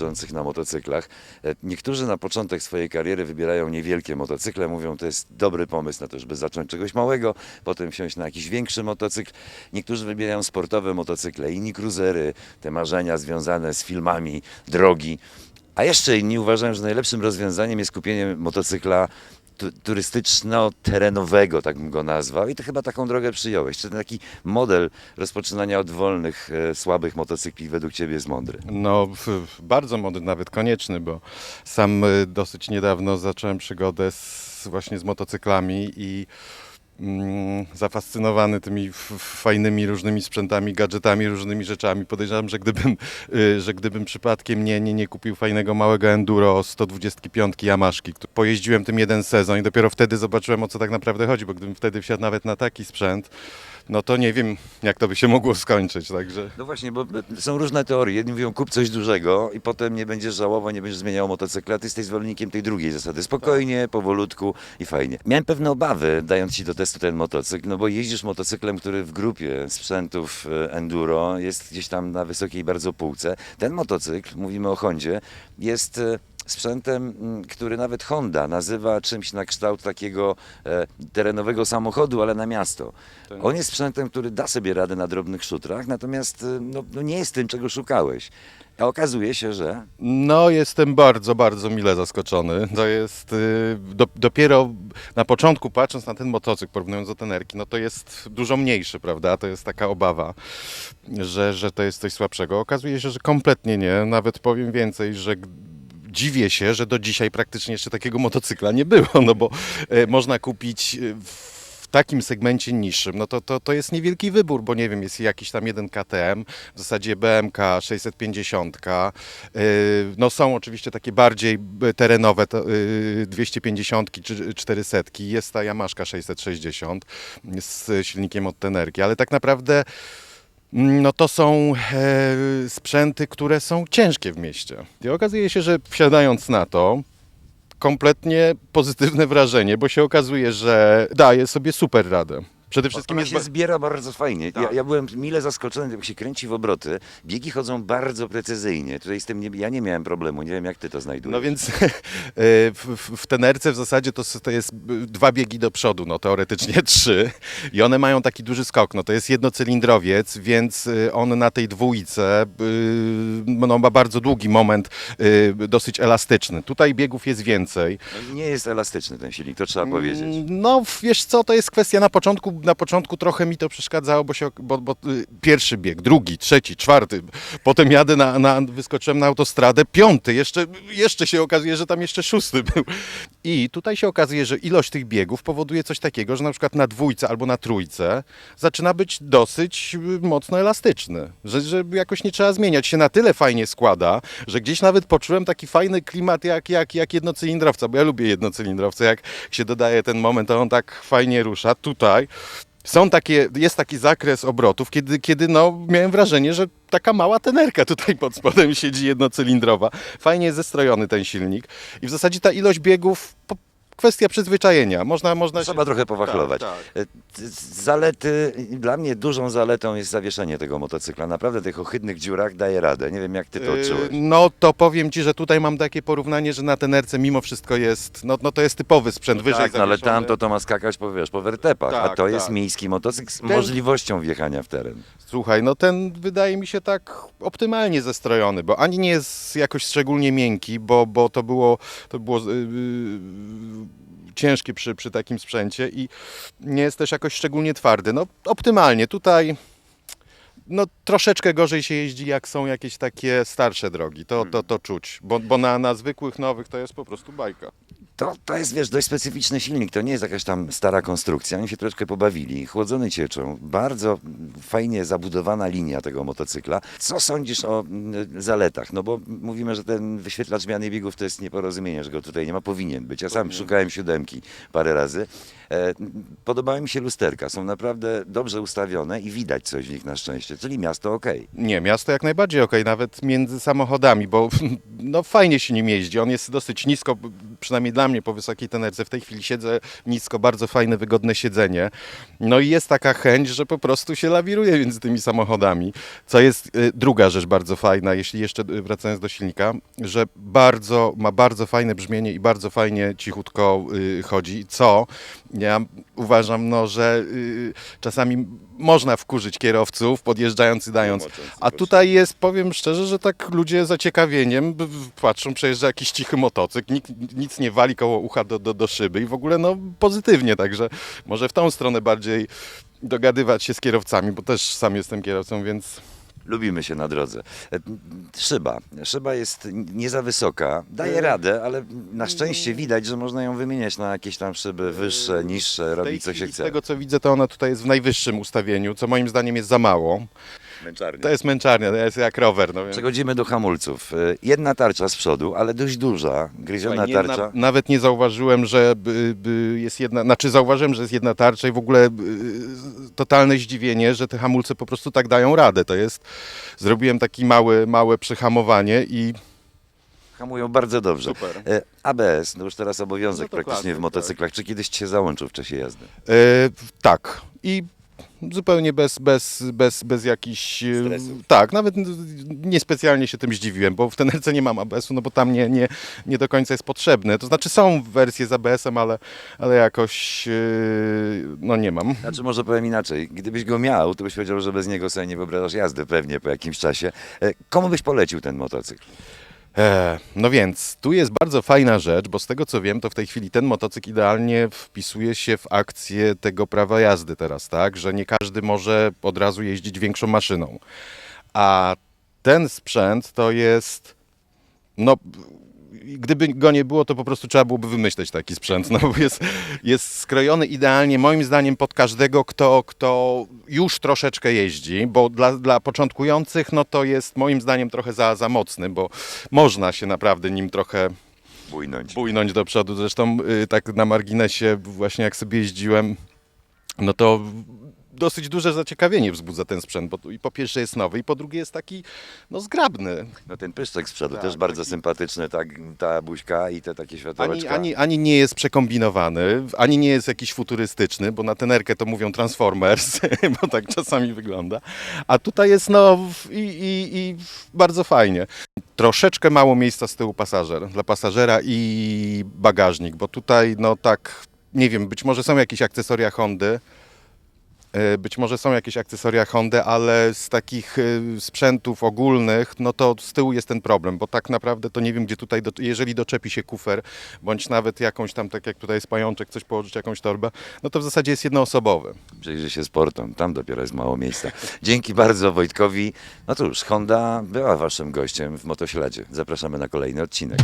jeżdżących na motocyklach. E, Niektórzy na początek swojej kariery wybierają niewielkie motocykle, mówią, to jest dobry pomysł na to, żeby zacząć czegoś małego, potem wsiąść na jakiś większy motocykl. Niektórzy wybierają sportowe motocykle, inni cruisery, te marzenia związane z filmami, drogi. A jeszcze inni uważają, że najlepszym rozwiązaniem jest kupienie motocykla turystyczno-terenowego, tak bym go nazwał. I ty chyba taką drogę przyjąłeś. Czy ten taki model rozpoczynania od wolnych, e, słabych motocykli według ciebie jest mądry? No, w- bardzo modny, nawet konieczny, bo sam y, dosyć niedawno zacząłem przygodę z, właśnie z motocyklami i zafascynowany tymi fajnymi różnymi sprzętami, gadżetami, różnymi rzeczami. Podejrzewam, że gdybym, y, że gdybym przypadkiem nie, nie, nie kupił fajnego małego enduro 125 Yamaszki, pojeździłem tym jeden sezon i dopiero wtedy zobaczyłem o co tak naprawdę chodzi, bo gdybym wtedy wsiadł nawet na taki sprzęt, no to nie wiem jak to by się mogło skończyć, także... No właśnie, bo są różne teorie. Jedni mówią kup coś dużego i potem nie będziesz żałował, nie będziesz zmieniał motocykla. Ty jesteś zwolennikiem tej drugiej zasady. Spokojnie, powolutku i fajnie. Miałem pewne obawy, dając ci do testu ten motocykl, no bo jeździsz motocyklem, który w grupie sprzętów e, enduro jest gdzieś tam na wysokiej bardzo półce. Ten motocykl, mówimy o Hondzie, jest e, sprzętem, mm, który nawet Honda nazywa czymś na kształt takiego e, terenowego samochodu, ale na miasto. Tak. On jest sprzętem, który da sobie radę na drobnych szutrach, natomiast e, no, no nie jest tym, czego szukałeś. A okazuje się, że No, jestem bardzo, bardzo mile zaskoczony. To jest y, do, dopiero na początku, patrząc na ten motocykl, porównując do tenerki, no to jest dużo mniejszy, prawda? To jest taka obawa, że, że to jest coś słabszego. Okazuje się, że kompletnie nie. Nawet powiem więcej, że g- dziwię się, że do dzisiaj praktycznie jeszcze takiego motocykla nie było, no bo e, można kupić e, w takim segmencie niższym, no to, to, to jest niewielki wybór, bo nie wiem, jest jakiś tam jeden KTM, w zasadzie BMK 650, yy, no są oczywiście takie bardziej terenowe, to, yy, 250 czy 400, jest ta Yamaszka 660 z silnikiem od Tenerki, ale tak naprawdę no to są e, sprzęty, które są ciężkie w mieście. I okazuje się, że wsiadając na to, kompletnie pozytywne wrażenie, bo się okazuje, że daje sobie super radę. Przede wszystkim ona jest... się ba- zbiera bardzo fajnie. Ja, Tak. ja byłem mile zaskoczony, jak się kręci w obroty. Biegi chodzą bardzo precyzyjnie. Tutaj z tym nie, ja nie miałem problemu. Nie wiem, jak ty to znajdujesz. No więc e, w, w, w tenerce w zasadzie to, s- to jest b- dwa biegi do przodu, no teoretycznie trzy i one mają taki duży skok, no to jest jednocylindrowiec, więc y, on na tej dwójce y, no, ma bardzo długi moment, y, dosyć elastyczny. Tutaj biegów jest więcej. No, nie jest elastyczny ten silnik, to trzeba powiedzieć. No wiesz co, to jest kwestia na początku, na początku trochę mi to przeszkadzało, bo, się, bo, bo y, pierwszy bieg, drugi, trzeci, czwarty, potem jadę na, na, wyskoczyłem na autostradę, piąty, jeszcze, jeszcze się okazuje, że tam jeszcze szósty był. I tutaj się okazuje, że ilość tych biegów powoduje coś takiego, że na przykład na dwójce albo na trójce zaczyna być dosyć y, mocno elastyczny, że, że jakoś nie trzeba zmieniać. Się na tyle fajnie składa, że gdzieś nawet poczułem taki fajny klimat jak, jak, jak jednocylindrowca, bo ja lubię jednocylindrowce, jak się dodaje ten moment, to on tak fajnie rusza. Tutaj są takie, jest taki zakres obrotów, kiedy, kiedy no, miałem wrażenie, że taka mała tenerka tutaj pod spodem siedzi jednocylindrowa. Fajnie jest zestrojony ten silnik i w zasadzie ta ilość biegów, po, kwestia przyzwyczajenia. Można, można Trzeba trochę powachlować. Tak, E, t- Zalety, dla mnie dużą zaletą jest zawieszenie tego motocykla. Naprawdę w tych ohydnych dziurach daje radę. Nie wiem, jak ty to Yy, odczułeś. No to powiem Ci, że tutaj mam takie porównanie, że na tenerce mimo wszystko jest, no, no to jest typowy sprzęt wyżej Tak, no, ale tam to, to ma skakać po, wiesz, po wertepach, a Tak, to jest tak. miejski motocykl z Ten- możliwością wjechania w teren. Słuchaj, no ten wydaje mi się tak optymalnie zestrojony, bo ani nie jest jakoś szczególnie miękki, bo, bo to było, to było yy, ciężkie przy, przy takim sprzęcie i nie jest też jakoś szczególnie twardy. No optymalnie, tutaj no troszeczkę gorzej się jeździ jak są jakieś takie starsze drogi, to, to, to czuć, bo, bo na, na zwykłych nowych to jest po prostu bajka. To, to jest, wiesz, dość specyficzny silnik. To nie jest jakaś tam stara konstrukcja. Oni się troszeczkę pobawili. Chłodzony cieczą. Bardzo fajnie zabudowana linia tego motocykla. Co sądzisz o mm, zaletach? No bo mówimy, że ten wyświetlacz zmiany biegów to jest nieporozumienie, że go tutaj nie ma. Powinien być. Ja sam szukałem siódemki parę razy. E, podobały mi się lusterka. Są naprawdę dobrze ustawione i widać coś w nich na szczęście. Czyli miasto ok. Nie, miasto jak najbardziej okej, nawet między samochodami, bo no fajnie się nim jeździ. On jest dosyć nisko, przynajmniej dla mnie po wysokiej tenerce. W tej chwili siedzę nisko, bardzo fajne, wygodne siedzenie. No i jest taka chęć, że po prostu się lawiruje między tymi samochodami. Co jest y, druga rzecz bardzo fajna, jeśli jeszcze y, wracając do silnika, że bardzo, ma bardzo fajne brzmienie i bardzo fajnie cichutko y, chodzi, co ja uważam, no, że czasami można wkurzyć kierowców podjeżdżając i dając. A tutaj jest, powiem szczerze, że tak ludzie zaciekawieniem patrzą, przejeżdża jakiś cichy motocykl, nikt nic nie wali koło ucha do, do, do szyby i w ogóle no pozytywnie, także może w tą stronę bardziej dogadywać się z kierowcami, bo też sam jestem kierowcą, więc Lubimy się na drodze. E, Szyba. Szyba jest nie za wysoka, daje E, radę, ale na szczęście widać, że można ją wymieniać na jakieś tam szyby wyższe, niższe, robić co się chce. z tego co widzę, to ona tutaj jest w najwyższym ustawieniu, co moim zdaniem jest za mało. Męczarnia. To jest męczarnia, to jest jak rower. No. Przechodzimy do hamulców. E, Jedna tarcza z przodu, ale dość duża, gryziona Nie, tarcza. na, nawet nie zauważyłem, że by, by jest jedna, znaczy zauważyłem, że jest jedna tarcza i w ogóle y, totalne zdziwienie, że te hamulce po prostu tak dają radę. To jest, zrobiłem taki mały, małe przyhamowanie i Hamują bardzo dobrze. Super. E, ABS, no już teraz obowiązek No praktycznie w motocyklach. Czy kiedyś się załączył w czasie jazdy? e, tak. I zupełnie bez, bez, bez, bez jakichś... e, Stresów. Tak, nawet niespecjalnie się tym zdziwiłem, bo w Tenerce nie mam ABS-u, no bo tam nie, nie, nie do końca jest potrzebny. To znaczy są wersje z ABS-em, ale, ale jakoś e, no nie mam. Znaczy może powiem inaczej. Gdybyś go miał, to byś powiedział, że bez niego sobie nie wyobrażasz jazdy pewnie po jakimś czasie. E, Komu byś polecił ten motocykl? E, no więc, tu jest bardzo fajna rzecz, bo z tego co wiem, to w tej chwili ten motocykl idealnie wpisuje się w akcję tego prawa jazdy teraz, tak? Że nie każdy może od razu jeździć większą maszyną. A ten sprzęt to jest, no, gdyby go nie było, to po prostu trzeba byłoby wymyśleć taki sprzęt, no bo jest, jest skrojony idealnie, moim zdaniem, pod każdego, kto, kto już troszeczkę jeździ, bo dla, dla początkujących, no to jest moim zdaniem trochę za, za mocny, bo można się naprawdę nim trochę Bujnąć. bujnąć do przodu. Zresztą y, tak na marginesie, właśnie jak sobie jeździłem, no to dosyć duże zaciekawienie wzbudza ten sprzęt, bo i po pierwsze jest nowy i po drugie jest taki, no zgrabny. No ten pyszczek z przodu Tak, też bardzo sympatyczny, tak, ta buźka i te takie Ani, światełeczka. ani, ani nie jest przekombinowany, ani nie jest jakiś futurystyczny, bo na tenerkę to mówią Transformers, bo tak czasami wygląda. A tutaj jest no w- i, i, i bardzo fajnie. Troszeczkę mało miejsca z tyłu pasażer, dla pasażera i bagażnik, bo tutaj no tak, nie wiem, być może są jakieś akcesoria Hondy, Być może są jakieś akcesoria Hondy, ale z takich e, sprzętów ogólnych, no to z tyłu jest ten problem, bo tak naprawdę to nie wiem, gdzie tutaj, do, jeżeli doczepi się kufer, bądź nawet jakąś tam, tak jak tutaj jest pajączek, coś położyć, jakąś torbę, no to w zasadzie jest jednoosobowy. Przyjrzy się sportom, tam dopiero jest mało miejsca. Dzięki bardzo Wojtkowi. No cóż, Honda była waszym gościem w Motośladzie. Zapraszamy na kolejny odcinek.